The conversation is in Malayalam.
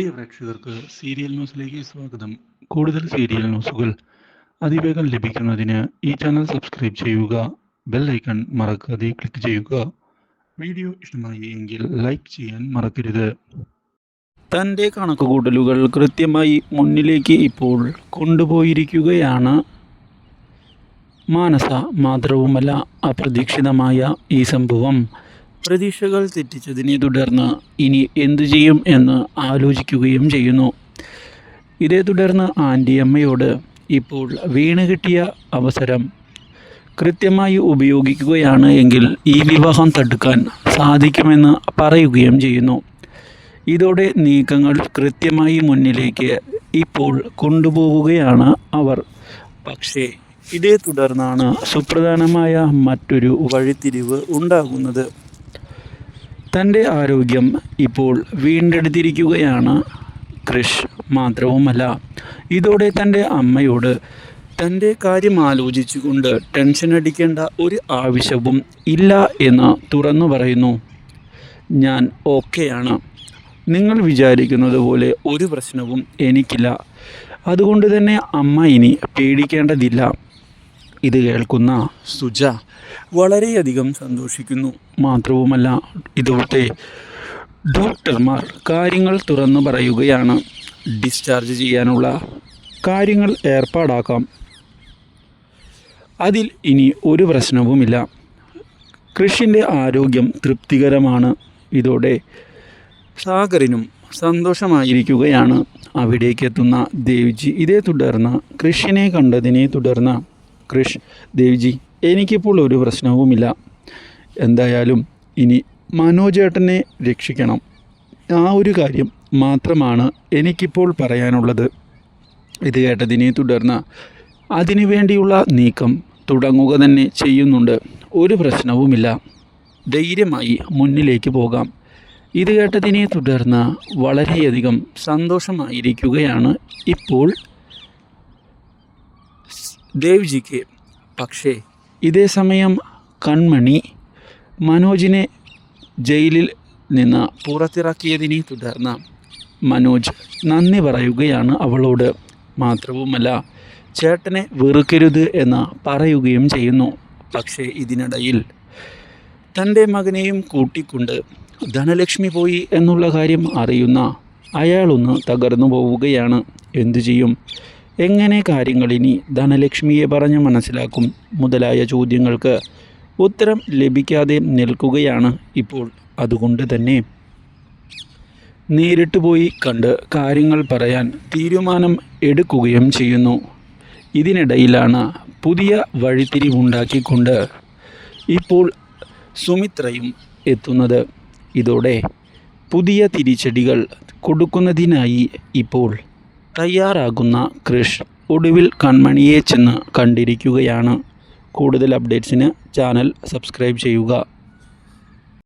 പ്രിയ പ്രേക്ഷകർക്ക് സീരിയൽ ന്യൂസിലേക്ക് സ്വാഗതം. കൂടുതൽ സീരിയൽ ന്യൂസുകൾ അതിവേഗം ലഭിക്കുന്നതിന് ഈ ചാനൽ സബ്സ്ക്രൈബ് ചെയ്യുക ബെൽ ഐക്കൺ മറക്കാതെ ക്ലിക്ക് ചെയ്യുക. വീഡിയോ ഇഷ്ടമായി എങ്കിൽ ലൈക്ക് ചെയ്യാൻ മറക്കരുത്. തന്റെ കണക്കുകൂട്ടലുകൾ കൃത്യമായി മുന്നിലേക്ക് ഇപ്പോൾ കൊണ്ടുപോയിരിക്കുകയാണ്. മാനസ മാത്രവുമല്ല അപ്രതീക്ഷിതമായ ഈ സംഭവം. പ്രതീക്ഷകൾ തെറ്റിച്ചതിനെ തുടർന്ന് ഇനി എന്തു ചെയ്യും എന്ന് ആലോചിക്കുകയും ചെയ്യുന്നു. ഇതേ തുടർന്ന് ആന്റി അമ്മയോട് ഇപ്പോൾ വീണ് കിട്ടിയ അവസരം കൃത്യമായി ഉപയോഗിക്കുകയാണ് എങ്കിൽ ഈ വിവാഹം തടുക്കാൻ സാധിക്കുമെന്ന് പറയുകയും ചെയ്യുന്നു. ഇതോടെ നീക്കങ്ങൾ കൃത്യമായി മുന്നിലേക്ക് ഇപ്പോൾ കൊണ്ടുപോവുകയാണ് അവർ. പക്ഷേ ഇതേ തുടർന്നാണ് സുപ്രധാനമായ മറ്റൊരു വഴിത്തിരിവ് ഉണ്ടാകുന്നത്. തന്റെ ആരോഗ്യം ഇപ്പോൾ വീണ്ടെടുത്തിരിക്കുകയാണ്. ക്രിഷ് മാത്രവുമല്ല ഇതോടെ തന്റെ അമ്മയോട് തന്റെ കാര്യം ആലോചിച്ചുകൊണ്ട് ടെൻഷൻ അടിക്കേണ്ട ഒരു ആവശ്യവും ഇല്ല എന്ന് തുറന്നു പറയുന്നു. ഞാൻ ഓക്കെയാണ്. നിങ്ങൾ വിചാരിക്കുന്നത് പോലെ ഒരു പ്രശ്നവും എനിക്കില്ല. അതുകൊണ്ട് തന്നെ അമ്മ ഇനി പേടിക്കേണ്ടതില്ല. ഇത് കേൾക്കുന്ന സുജ വളരെയധികം സന്തോഷിക്കുന്നു. മാത്രവുമല്ല ഇതോടെ ഡോക്ടർമാർ കാര്യങ്ങൾ തുറന്നു പറയുകയാണ്. ഡിസ്ചാർജ് ചെയ്യാനുള്ള കാര്യങ്ങൾ ഏർപ്പാടാക്കാം. അതിൽ ഇനി ഒരു പ്രശ്നവുമില്ല. കൃഷിന്റെ ആരോഗ്യം തൃപ്തികരമാണ്. ഇതോടെ സാഗറിനും സന്തോഷമായിരിക്കുകയാണ്. അവിടേക്കെത്തുന്ന ദേവ്ജി ഇതേ തുടർന്ന് കൃഷിനെ കണ്ടതിനെ തുടർന്ന് കൃഷ് ദേവ്ജി എനിക്കിപ്പോൾ ഒരു പ്രശ്നവുമില്ല. എന്തായാലും ഇനി മനോജേട്ടനെ രക്ഷിക്കണം. ആ ഒരു കാര്യം മാത്രമാണ് എനിക്കിപ്പോൾ പറയാനുള്ളത്. ഇത് കേട്ടതിനെ തുടർന്ന് അതിനു വേണ്ടിയുള്ള നീക്കം തുടങ്ങുക തന്നെ ചെയ്യുന്നുണ്ട്. ഒരു പ്രശ്നവുമില്ല. ധൈര്യമായി മുന്നിലേക്ക് പോകാം. ഇത് കേട്ടതിനെ തുടർന്ന് വളരെയധികം സന്തോഷമായിരിക്കുകയാണ് ഇപ്പോൾ ദേവ്ജിക്ക് പക്ഷേ ഇതേ സമയം കൺമണി മനോജിനെ ജയിലിൽ നിന്ന് പുറത്തിറക്കിയതിനെ തുടർന്ന് മനോജ് നന്ദി പറയുകയാണ് അവളോട്. മാത്രവുമല്ല ചേട്ടനെ വെറുക്കരുത് എന്ന് പറയുകയും ചെയ്യുന്നു. പക്ഷേ ഇതിനിടയിൽ തന്റെ മകനെയും കൂട്ടിക്കൊണ്ട് ധനലക്ഷ്മി പോയി എന്നുള്ള കാര്യം അറിയുന്ന അയാളൊന്ന് തകർന്നു പോവുകയാണ്. എന്തു ചെയ്യും? എങ്ങനെ കാര്യങ്ങൾ ഇനി ധനലക്ഷ്മിയെ പറഞ്ഞ് മനസ്സിലാക്കും? മുതലായ ചോദ്യങ്ങൾക്ക് ഉത്തരം ലഭിക്കാതെ നിൽക്കുകയാണ് ഇപ്പോൾ. അതുകൊണ്ട് തന്നെ നേരിട്ട് പോയി കണ്ട് കാര്യങ്ങൾ പറയാൻ തീരുമാനം എടുക്കുകയും ചെയ്യുന്നു. ഇതിനിടയിലാണ് പുതിയ വഴിത്തിരിവുണ്ടാക്കിക്കൊണ്ട് ഇപ്പോൾ സുമിത്രയും എത്തുന്നത്. ഇതോടെ പുതിയ തിരിച്ചടികൾ കൊടുക്കുന്നതിനായി ഇപ്പോൾ തയ്യാറാകുന്ന കൃഷ് ഒടുവിൽ കൺമണിയെ ചെന്ന് കണ്ടിരിക്കുകയാണ്. കൂടുതൽ അപ്ഡേറ്റ്സിന് ചാനൽ സബ്സ്ക്രൈബ് ചെയ്യുക.